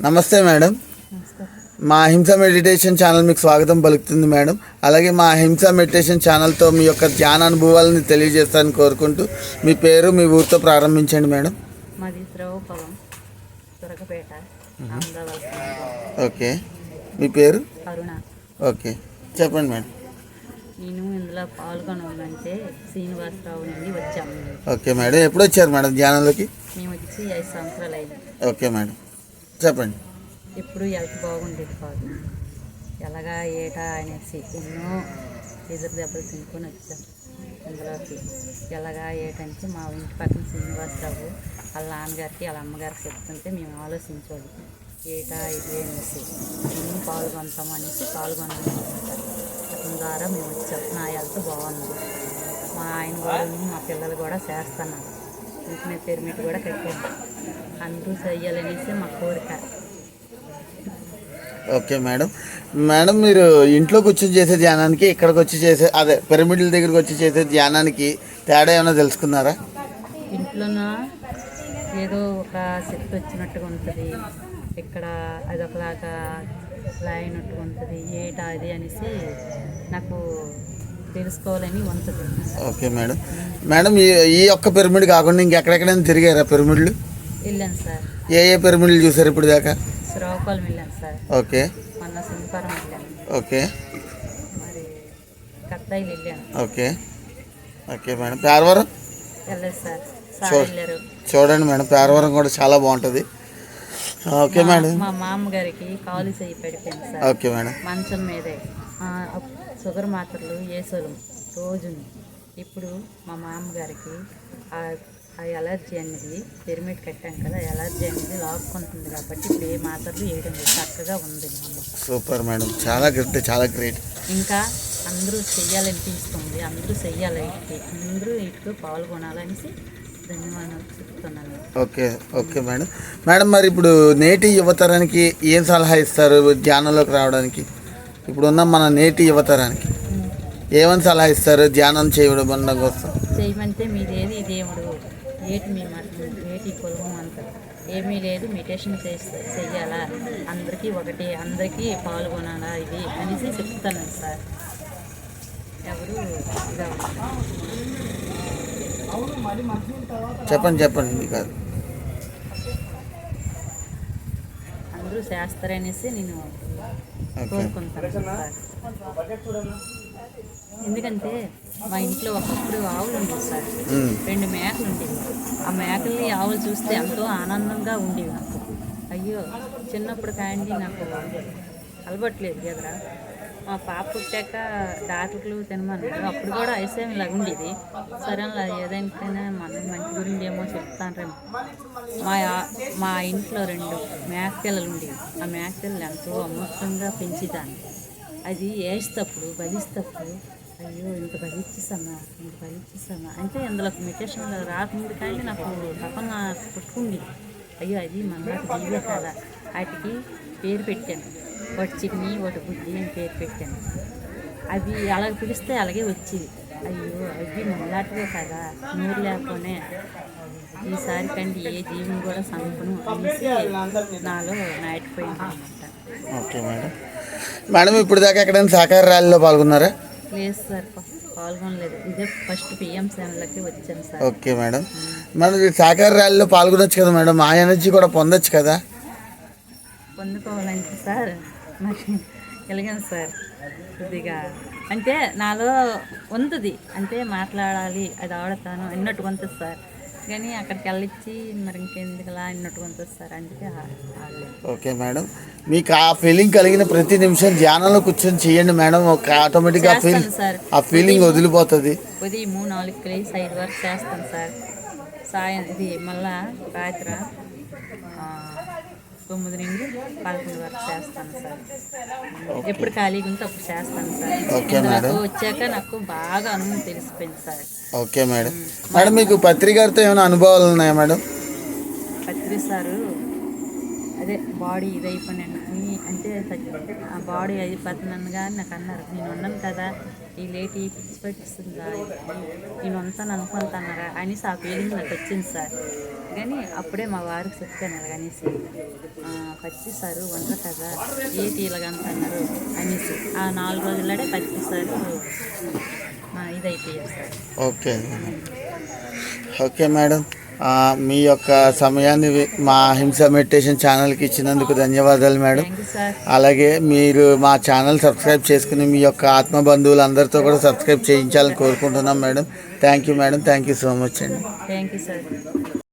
నమస్తే మేడం. మా అహింస మెడిటేషన్ ఛానల్ మీకు స్వాగతం పలుకుతుంది మేడం. అలాగే మా అహింస మెడిటేషన్ ఛానల్తో మీ యొక్క ధ్యాన అనుభవాలను తెలియజేస్తానని కోరుకుంటూ మీ పేరు మీ ఊరితో ప్రారంభించండి మేడం. మాది శ్రవపొలం ఓకే. మీ పేరు? అరుణ. ఓకే. చెప్పండి మేడం. నేను ఇందులో పాల్గొనాలంటే శ్రీనివాసరావు నుండి వచ్చాము. Okay madam. ఎప్పుడు వచ్చారు మేడం ధ్యానంలోకి? మేము వచ్చి ఐదు సంవత్సరాలు అయింది ఓకే మేడం. చెప్పండి. ఇప్పుడు హెల్త్ బాగుండేది కాదు. ఎలాగా ఏటా అనేసి ఎన్నో ఎదురు దెబ్బలు తినుకొని వచ్చాం. ఇందులోకి ఎలాగా ఏటంటే మా ఇంటి పక్కన శ్రీనివాసరావు వాళ్ళ నాన్నగారికి వాళ్ళ అమ్మగారికి చెప్తుంటే మేము ఆలోచించాలి ఏటా ఇది అనేసి. మేము పాల్గొంటాం అనేసి పాల్గొన్నాం అతని ద్వారా మేము వచ్చాం. నా హెల్త్ బాగుంది. మా ఆయన కూడా మా పిల్లలు కూడా చేస్తున్నారు. ఇంటి మీద పిరమిడ్ కూడా కట్టాను అందరూ చెయ్యాలనేసి మా కోరిక. Okay madam. మేడం మీరు ఇంట్లో కూర్చొని చేసే ధ్యానానికి ఇక్కడికి వచ్చి చేసే అదే పిరమిడ్ల దగ్గరికి వచ్చి చేసే ధ్యానానికి తేడా ఏమైనా తెలుసుకున్నారా? ఇంట్లోన? ఏదో ఒక శక్తి వచ్చినట్టుగా ఉంటుంది. ఇక్కడ అది ఒకలాగా లాగినట్టుగా ఉంటుంది. ఏటా అది అనేసి నాకు తెలుసుకోవాలని ఉంటుంది ఓకే మేడం. మేడం ఈ ఈ ఒక్క పిరమిడ్ కాకుండా ఇంకెక్కడెక్కడైనా తిరిగారా పిరమిడ్లు వెళ్ళాను సార్. ఏ ఏ పిరమిడ్లు చూసారు ఇప్పుడు దాకా? శ్రీకాకుళం వెళ్ళాను సార్. ఓకే. మొన్న శనివారం వెళ్ళాను ఓకే. మరి కత్తాయిలు వెళ్ళాను ఓకే. Okay madam. పేరవరం వెళ్ళలేదు సార్. సార్. వెళ్ళారు. చూడండి మేడం పేరవరం కూడా చాలా బాగుంటుంది. Okay madam. మా మామగారికి కాలు చేయి పడిపోయింది సార్. Okay madam. మంచం మీదే. షుగర్ మాత్రలు వేసేవాళ్ళం. రోజుని. ఇప్పుడు మా మామగారికి ఆ ఎలర్జీ అనేది పిరమిడ్ కట్టాం కదా ఎలర్జీ అనేది లాక్కుంటుంది కాబట్టి ఇప్పుడు ఏ మాత్రలు వేయడం లేదు. చక్కగా ఉంది సూపర్ మేడం. చాలా గ్రేట్ చాలా గ్రేట్. ఇంకా అందరూ చెయ్యాలనిపిస్తుంది. అందరూ చెయ్యాలి అందరూ ఇటు పాల్గొనాలనేసి ధన్యవాదాలు చెప్తున్నాను. Okay okay madam. మేడం మరి ఇప్పుడు నేటి యువతరానికి ఏం సలహా ఇస్తారు ధ్యానంలోకి రావడానికి? ఇప్పుడున్న మన నేటి యువతరానికి ఏమని సలహా ఇస్తారు ధ్యానం చేయడం కోసం? చేయమంటే మీదేది దేవుడు. ఏటి మీ మతం ఏటి కులము అంటారు ఏమీ లేదు మెడిటేషన్ చేస్తే చెయ్యాలా? అందరికీ ఒకటి అందరికీ పాల్గొనాలా ఇది అనేసి చెప్తాను సార్. ఎవరు. చెప్పండి చెప్పండి మీకు అది. అందరూ చేస్తారనేసి నేను కోరుకుంటాను సార్. ఎందుకంటే మా ఇంట్లో ఒకప్పుడు ఆవులు ఉండేవి సార్. రెండు మేకలు ఉండేవి. ఆ మేకల్ని ఆవులు చూస్తే ఎంతో ఆనందంగా ఉండేవి నాకు. అయ్యో చిన్నప్పుడు కాయండి నాకు అలవట్లేదు కదరా. మా పాప పుట్టాక డాక్టర్లు తినమన్నారు అప్పుడు కూడా ఐసేం ఇలా ఉండేది. సరే ఏదైనా మనం మంచి గురించి ఏమో చెప్తాన్రేమో మా మా ఇంట్లో రెండు మేకపిల్లలు ఉండేవి. ఆ మేకపిల్లలు ఎంతో అమృతంగా పెంచేదాన్ని. అది వేసేటప్పుడు బలిస్తప్పుడు. అయ్యో ఇంత బలిచ్చేసామా ఇంత బలిచ్చేసామా అంటే ఇందులో మెటేషన్ రాకముందు కానీ నాకు తపన పుట్టుకుంది. అయ్యో అది మన జీవే కదా. వాటికి పేరు పెట్టాను. ఒకటి చిన్ని ఒకటి బుద్ధి అని పేరు పెట్టాను. అవి అలాగ పిలిస్తే అలాగే వచ్చేది. అయ్యో అవి మనలాంటివే కదా. నూరు లేకపోనే ఈసారి కండి ఏ జీవిని కూడా సంపను అనేసి నాలో నాటిపోయింది ఓకే మేడం. మేడం ఇప్పుడు దాకా ఎక్కడైనా సహకార ర్యాలీలో పాల్గొన్నారా? లేదు సార్ పాల్గొనలేదు. ఇదే ఫస్ట్ పిఎం సెవెన్లకి వచ్చాను సార్. Okay madam. ఈ సహకార ర్యాలీలో పాల్గొనొచ్చు కదా మేడం? ఆ ఎనర్జీ కూడా పొందొచ్చు కదా? పొందుకోవాలంటే సార్ నాకు కలిగాను సార్. కొద్దిగా. అంటే నాలో ఉంటుంది. అంటే మాట్లాడాలి అది ఆడతాను అన్నట్టు ఉంటుంది సార్ కానీ అక్కడికి వెళ్ళిచ్చి మరి ఇంకెందుకులా అన్నట్టు ఉంటుంది సార్ అందుకే ఓకే మేడం. మీకు ఆ ఫీలింగ్ కలిగిన ప్రతి నిమిషం ధ్యానంలో కూర్చొని చేయండి మేడం. ఒక ఆటోమేటిక్గా ఆ ఫీల్ ఆ ఫీలింగ్ వదిలిపోతుంది. ఉదయం మూడు నాలుగు లేసి ఐదు వరకు చేస్తాను సార్. సాయం ఇది మళ్ళా రాత్రి ఆ, తొమ్మిది నుండి పదకొండు వరకు చేస్తాను సార్. ఎప్పుడు ఖాళీగా ఉంటే అప్పుడు చేస్తాను సార్. ఓకే ఇందులోకి వచ్చాక నాకు బాగా అనుభవం తెలిసిపోయింది సార్. Okay madam. మేడం మీకు పత్రికారితో ఏమైనా అనుభవాలు ఉన్నాయా మేడం? పత్రి సారు అదే బాడీ ఇది అయిపోయినాను అంటే ఆ బాడీ అయిపోతున్నాను కానీ నాకు అన్నారు. నేను ఉన్నాను కదా ఈ లేటి పిచ్చి పెట్టిస్తుందా నేను ఉంటాను అనుకుంటున్నారా అనేసి ఆ ఫీలింగ్ నాకు వచ్చింది సార్. కానీ అప్పుడే మా వారికి చెప్పాను అలాగ పచ్చిస్తారు వంట కదా ఏటి ఇలాగంటున్నారు అనేసి. ఆ నాలుగు రోజులడే పచ్చిస్తారు మా ఇది అయిపోయారు సార్. ఓకే. Okay madam. మీ యొక్క సమయాన్ని మా హింస మెడిటేషన్ ఛానల్కి ఇచ్చినందుకు ధన్యవాదాలు మేడం. అలాగే మీరు మా ఛానల్ సబ్స్క్రైబ్ చేసుకుని మీ యొక్క ఆత్మ బంధువులందరితో కూడా సబ్స్క్రైబ్ చేయించాలని కోరుకుంటున్నాం madam. Thank you madam. Thank you so much అండి. Thank you sir